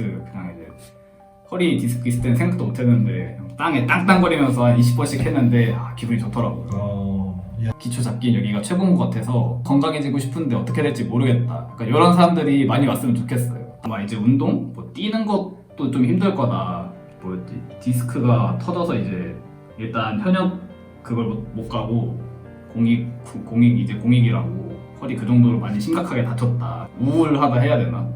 리프트 그냥 이제 허리 디스크 있을 때는 생각도 못 했는데 땅에 땅땅거리면서 한 20번씩 했는데 아, 기분이 좋더라고요. 어, 야, 기초 잡기는 여기가 최고인 것 같아서 건강해지고 싶은데 어떻게 될지 모르겠다. 그러니까 이런 사람들이 많이 왔으면 좋겠어요. 아마 이제 운동, 뭐 뛰는 것도 좀 힘들 거다. 뭐였지? 디스크가 터져서 이제 일단 현역 그걸 못, 못 가고 공익 구- 공익 이제 공익이라고 허리 그 정도로 많이 심각하게 다쳤다. 우울하다 해야 되나?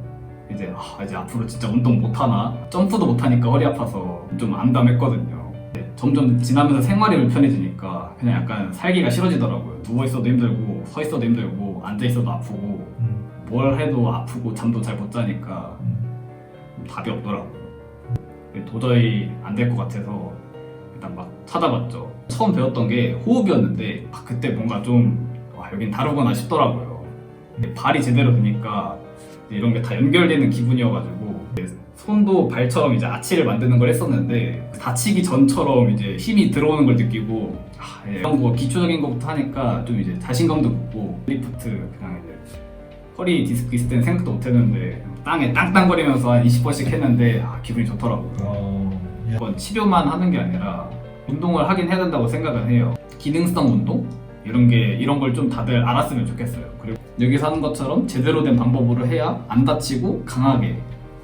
이제 아, 이제 앞으로 진짜 운동 못 하나? 점프도 못 하니까 허리 아파서 좀 암담했거든요. 점점 지나면서 생활이 불편해지니까 그냥 약간 살기가 싫어지더라고요. 누워 있어도 힘들고 서 있어도 힘들고 앉아 있어도 아프고 음, 뭘 해도 아프고 잠도 잘 못 자니까 음, 답이 없더라고요. 도저히 안 될 것 같아서 일단 막 찾아봤죠. 처음 배웠던 게 호흡이었는데 아, 그때 뭔가 좀 와, 여긴 다르구나 싶더라고요. 발이 제대로 되니까 이런 게 다 연결되는 기분이어가지고 손도 발처럼 이제 아치를 만드는 걸 했었는데 다치기 전처럼 이제 힘이 들어오는 걸 느끼고 아, 예, 이런 거 기초적인 것부터 하니까 좀 이제 자신감도 붙고 리프트 그냥 이제 허리 디스크 있을 때는 생각도 못 했는데 땅에 땅땅거리면서 한 20번씩 했는데 아, 기분이 좋더라고요. 어, 야, 이건 치료만 하는 게 아니라 운동을 하긴 해야 된다고 생각을 해요. 기능성 운동 이런 게 이런 걸 좀 다들 알았으면 좋겠어요. 그리고 여기서 하는 것처럼 제대로 된 방법으로 해야 안 다치고 강하게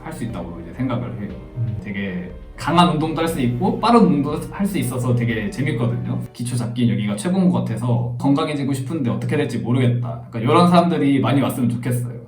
할 수 있다고 이제 생각을 해요. 음, 되게 강한 운동도 할 수 있고 빠른 운동도 할 수 있어서 되게 재밌거든요. 기초 잡기는 여기가 최고인 것 같아서 건강해지고 싶은데 어떻게 될지 모르겠다. 그러니까 이런 사람들이 많이 왔으면 좋겠어요.